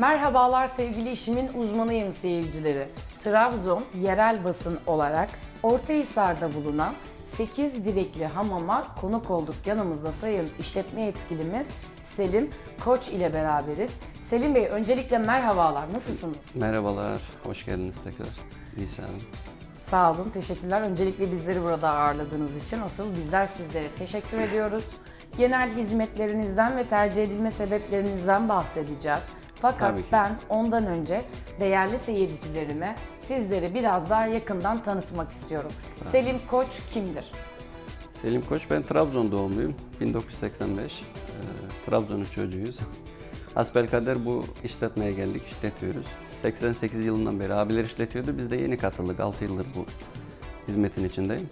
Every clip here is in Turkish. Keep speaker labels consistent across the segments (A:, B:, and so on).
A: Merhabalar sevgili işimin uzmanıyım seyircileri. Trabzon yerel basın olarak Ortahisar'da bulunan 8 direkli hamama konuk olduk. Yanımızda sayın işletme yetkilimiz Selim Koç ile beraberiz. Selim Bey öncelikle merhabalar, nasılsınız?
B: Merhabalar, hoş geldiniz tekrar. İsa Hanım.
A: Sağ olun, teşekkürler. Öncelikle bizleri burada ağırladığınız için asıl bizler sizlere teşekkür ediyoruz. Genel hizmetlerinizden ve tercih edilme sebeplerinizden bahsedeceğiz. Fakat
B: Tabii ki.
A: ben ondan önce değerli seyircilerime sizleri biraz daha yakından tanıtmak istiyorum. Selim Koç kimdir?
B: Selim Koç, ben Trabzon doğumluyum. 1985, e, Trabzon'un çocuğuyuz. Asbelkader bu işletmeye geldik, işletiyoruz. 88 yılından beri abiler işletiyordu, biz de yeni katıldık. 6 yıldır bu hizmetin içindeyim.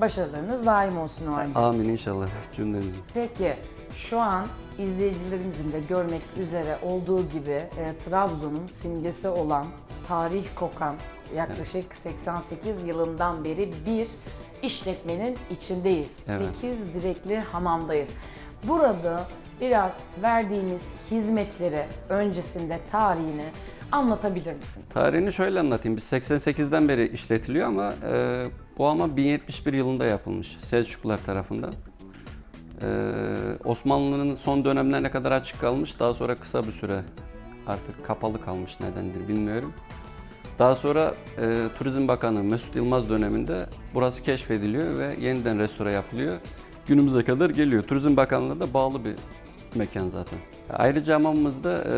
A: Başarılarınız daim olsun o halde.
B: Amin inşallah cümlemizin.
A: Peki şu an izleyicilerimizin de görmek üzere olduğu gibi e, Trabzon'un simgesi olan tarih kokan yaklaşık 88 yılından beri bir işletmenin içindeyiz.
B: Evet.
A: 8 direkli hamamdayız. Burada biraz verdiğimiz hizmetleri öncesinde tarihini anlatabilir misiniz?
B: Tarihini şöyle anlatayım. Biz 88'den beri işletiliyor ama e, bu ama 1071 yılında yapılmış Selçuklular tarafından. E, Osmanlı'nın son dönemlerine kadar açık kalmış. Daha sonra kısa bir süre artık kapalı kalmış nedendir bilmiyorum. Daha sonra e, Turizm Bakanı Mesut Yılmaz döneminde burası keşfediliyor ve yeniden restore yapılıyor. Günümüze kadar geliyor. Turizm Bakanlığı'na da bağlı bir mekan zaten. Ayrıca hamamımızda e,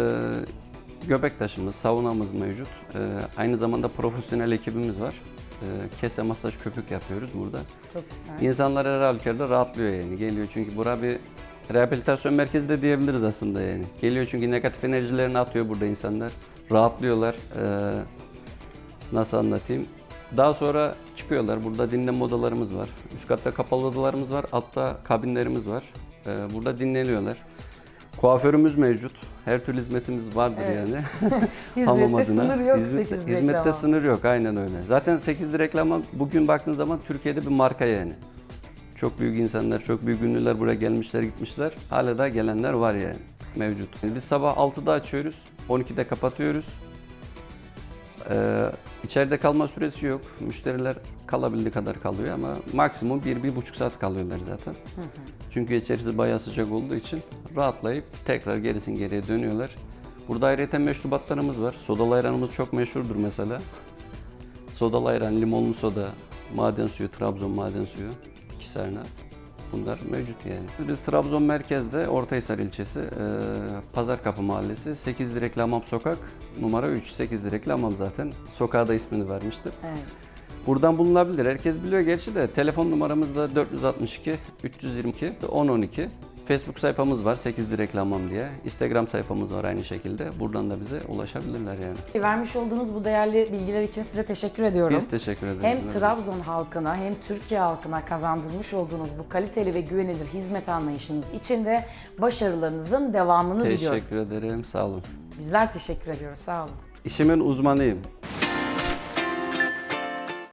B: göbek taşımız, saunamız mevcut. E, aynı zamanda profesyonel ekibimiz var. E, kese, masaj, köpük yapıyoruz burada.
A: Çok güzel.
B: İnsanlar her halükarda rahatlıyor yani. Geliyor çünkü bura bir rehabilitasyon merkezi de diyebiliriz aslında yani. Geliyor çünkü negatif enerjilerini atıyor burada insanlar. Rahatlıyorlar. Ee, nasıl anlatayım? Daha sonra çıkıyorlar. Burada dinlenme odalarımız var. Üst katta kapalı odalarımız var. Altta kabinlerimiz var. Burada dinleniyorlar. Kuaförümüz mevcut. Her türlü hizmetimiz vardır
A: Evet.
B: yani.
A: Hizmette
B: adına.
A: sınır yok
B: Hizmette-
A: 8 direkli
B: Hizmette
A: hamam.
B: sınır yok aynen öyle. Zaten 8 reklam bugün baktığın zaman Türkiye'de bir marka yani. Çok büyük insanlar, çok büyük ünlüler buraya gelmişler gitmişler. Hala da gelenler var yani mevcut. Biz sabah 6'da açıyoruz, 12'de kapatıyoruz. Ee, içeride kalma süresi yok. Müşteriler kalabildiği kadar kalıyor ama maksimum 1-1,5 saat kalıyorlar zaten. Çünkü içerisi bayağı sıcak olduğu için rahatlayıp tekrar gerisin geriye dönüyorlar. Burada ayrıca meşrubatlarımız var. Sodalı ayranımız çok meşhurdur mesela. Sodalı ayran, limonlu soda, maden suyu, Trabzon maden suyu, Kisarna. Bunlar mevcut yani. Biz Trabzon merkezde Ortahisar ilçesi, e, Pazarkapı mahallesi, 8 Direkli Hamam Sokak, numara 3, 8 Direkli Hamam zaten. Sokağa da ismini vermiştir.
A: Evet.
B: Buradan bulunabilir. Herkes biliyor gerçi de telefon numaramız da 462 322 1012. Facebook sayfamız var 8 Direkt Hamam diye. Instagram sayfamız var aynı şekilde. Buradan da bize ulaşabilirler yani.
A: Vermiş olduğunuz bu değerli bilgiler için size teşekkür ediyorum.
B: Biz teşekkür ederiz.
A: Hem
B: Evet.
A: Trabzon halkına hem Türkiye halkına kazandırmış olduğunuz bu kaliteli ve güvenilir hizmet anlayışınız için de başarılarınızın devamını diliyorum.
B: Teşekkür ederim. Sağ olun.
A: Bizler teşekkür ediyoruz. Sağ olun.
B: İşimin uzmanıyım.